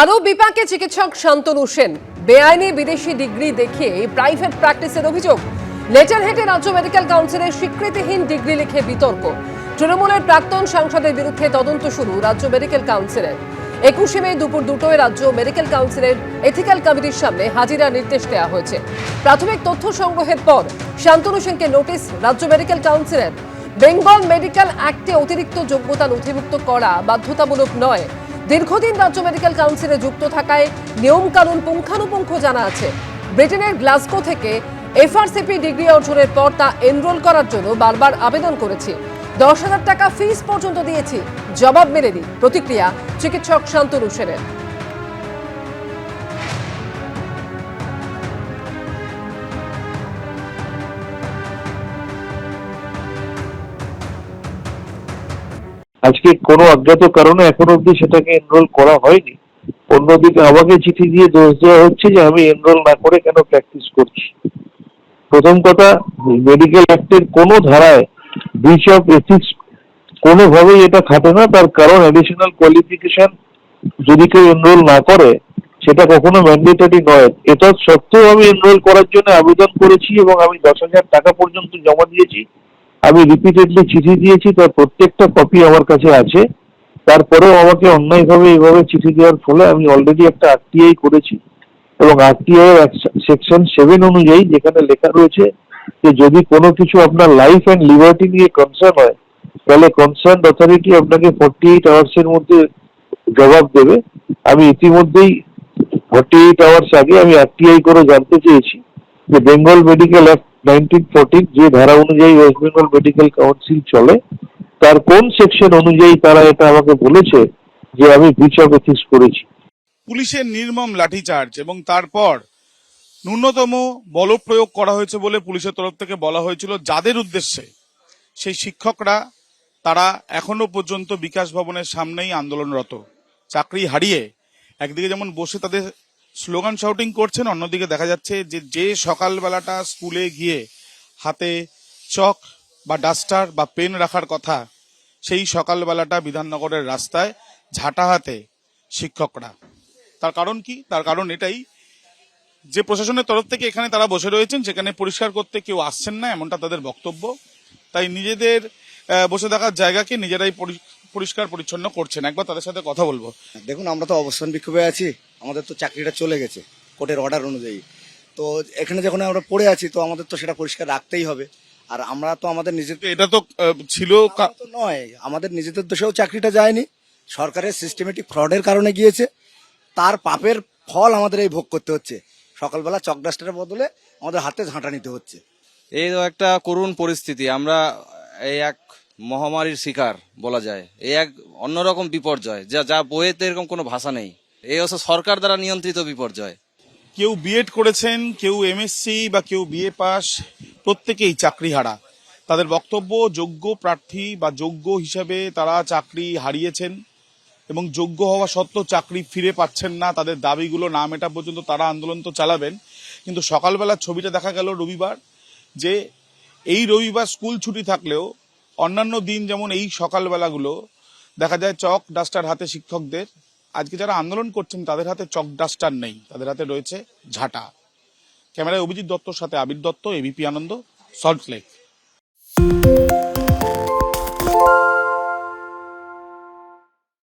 আরও বিপাকে চিকিৎসক শান্তনু সেন। বেআইনি বিদেশি ডিগ্রি দেখিয়ে প্রাইভেট প্র্যাকটিসের অভিযোগ। লেটার হেটে রাজ্য মেডিকেল কাউন্সিলের স্বীকৃতিহীন ডিগ্রি লিখে বিতর্ক। তৃণমূলের প্রাক্তন সাংসদের বিরুদ্ধে তদন্ত শুরু রাজ্য মেডিকেল কাউন্সিলের। একুশে মে দুপুর দুটোয় রাজ্য মেডিকেল কাউন্সিলের এথিক্যাল কমিটির সামনে হাজিরার নির্দেশ দেওয়া হয়েছে। প্রাথমিক তথ্য সংগ্রহের পর শান্তনু সেনকে নোটিশ রাজ্য মেডিকেল কাউন্সিলের। বেঙ্গল মেডিকেল অ্যাক্টে অতিরিক্ত যোগ্যতা নথিভুক্ত করা বাধ্যতামূলক নয়। দীর্ঘদিন রাজ্য মেডিকেল কাউন্সিলে যুক্ত থাকায় নিয়মকানুন পুঙ্খানুপুঙ্খ জানা আছে। ব্রিটেনের গ্লাসগো থেকে এফআরসিপি ডিগ্রি অর্জনের পর তা এনরোল করার জন্য বারবার আবেদন করেছি। দশ হাজার টাকা ফিস পর্যন্ত দিয়েছি। জবাব মেলেনি। প্রতিক্রিয়া, চিকিৎসক শান্তনু সেনের। আজকে কোনো অজ্ঞাত কারণে এখন অবধি সেটাকে এনরোল করা হয়নি। অন্যদিকে আমাকে চিঠি দিয়ে দোষ দেওয়া হচ্ছে যে আমি এনরোল না করে কেন প্র্যাকটিস করছি। প্রথম কথা মেডিকেল অ্যাক্টের কোনো ধারায় ব্রিচ অফ এথিক্স কোনোভাবেই এটা খাটে না। তার কারণ অ্যাডিশনাল কোয়ালিফিকেশন যদি কেউ এনরোল না করে, সেটা কখনো ম্যান্ডেটরি নয়। এটা সত্ত্বেও আমি এনরোল করার জন্য আবেদন করেছি এবং আমি দশ হাজার টাকা পর্যন্ত জমা দিয়েছি। আমি রিপিটেডলি চিঠি দিয়েছি, তার প্রত্যেকটা কপি আমার কাছে আছে। তারপরেও আমাকে অন্যায়ভাবে এইভাবে চিঠি দেওয়ার ফলে আমি অলরেডি একটা আরটিআই করেছি। এবং আরটিআই সেকশন সেভেন অনুযায়ী যেখানে লেখা রয়েছে যে, যদি কোনো কিছু আপনার লাইফ অ্যান্ড লিবার্টি নিয়ে কনসার্ন হয়, তাহলে কনসার্ন অথরিটি আপনাকে ফর্টি এইট আওয়ার্স এর মধ্যে জবাব দেবে। আমি ইতিমধ্যেই ফর্টি এইট আওয়ার্স আগে আমি আরটিআই করে জানতে চেয়েছি যে বেঙ্গল মেডিকেল অ্যাক্ট যে ধারা অনুযায়ী ওয়েস্ট বেঙ্গল মেডিকেল কাউন্সিল চলে, তার কোন সেকশন অনুযায়ী তারা এটা আমাকে বলেছে যে আমি এথিক্স করেছি? পুলিশের নির্মম লাঠিচার্জ এবং তারপর ন্যূনতম বলপ্রয়োগ করা হয়েছে বলে পুলিশের তরফ থেকে বলা হয়েছিল। যাদের উদ্দেশ্যে সেই শিক্ষকরা, তারা এখনও পর্যন্ত বিকাশ ভবনের সামনেই আন্দোলনরত। চাকরি হারিয়ে একদিকে যেমন বসে তাদের স্লোগান শাউটিং করছেন, অন্যদিকে দেখা যাচ্ছে যে যে সকালবেলাটা স্কুলে গিয়ে হাতে চক বা ডাস্টার বা পেন রাখার কথা, সেই সকালবেলাটা বিধাননগরের রাস্তায় ঝাঁটা হাতে শিক্ষকরা। তার কারণ কি? তার কারণ এটাই, যে প্রশাসনের তরফ থেকে এখানে তারা বসে রয়েছেন, সেখানে পরিষ্কার করতে কেউ আসছেন না, এমনটা তাদের বক্তব্য। তাই নিজেদের বসে থাকার জায়গাকে নিজেরাই পরিষ্কার পরিচ্ছন্ন করছেন। একবার তাদের সাথে কথা বলব। দেখুন আমরা তো অবস্থান বিক্ষোভে আছি। আমাদের তো চাকরিটা চলে গেছে কোর্টের অর্ডার অনুযায়ী। তো এখানে যখন আমরা পড়ে আছি তো আমাদের তো সেটা পরিষ্কার রাখতেই হবে। আর আমরা তো আমাদের নিজের এটা তো ছিল নয়। আমাদের নিজেদের দোষেও চাকরিটা যায়নি। সরকারের সিস্টেমেটিক ফ্রডের কারণে গিয়েছে। তার পাপের ফল আমাদের এই ভোগ করতে হচ্ছে। সকালবেলা চকডাস্টারের বদলে আমাদের হাতে ঝাঁটা নিতে হচ্ছে। এই তো একটা করুণ পরিস্থিতি। আমরা এই এক মহামারীর শিকার বলা যায়। এই এক অন্যরকম বিপর্যয়, যা যা বইয়েতে এরকম কোনো ভাষা নেই। এই হচ্ছে সরকার দ্বারা নিয়ন্ত্রিত বিপর্যয়। কেউ বিএড করেছেন, কেউ এমএসসি বা কেউ বিএ পাস, প্রত্যেকেই চাকরি হারা তাদের বক্তব্য যোগ্য প্রার্থী বা যোগ্য হিসাবে তারা চাকরি হারিয়েছেন এবং যোগ্য হওয়া সত্ত্বেও চাকরি ফিরে পাচ্ছেন না। তাদের দাবিগুলো না মেটা পর্যন্ত তারা আন্দোলন তো চালাবেন। কিন্তু সকালবেলার ছবিটা দেখা গেল রবিবার, যে এই রবিবার স্কুল ছুটি থাকলেও অন্যান্য দিন যেমন এই সকালবেলাগুলো, দেখা যায় চক ডাস্টার হাতে শিক্ষকদের। আজকে যারা আন্দোলন করছেন, তাদের হাতে চক ডাস্টার নেই, তাদের হাতে রয়েছে ঝাঁটা। ক্যামেরায় অভিজিৎ দত্তর সাথে Abir Dutta ABP Ananda, salt lake.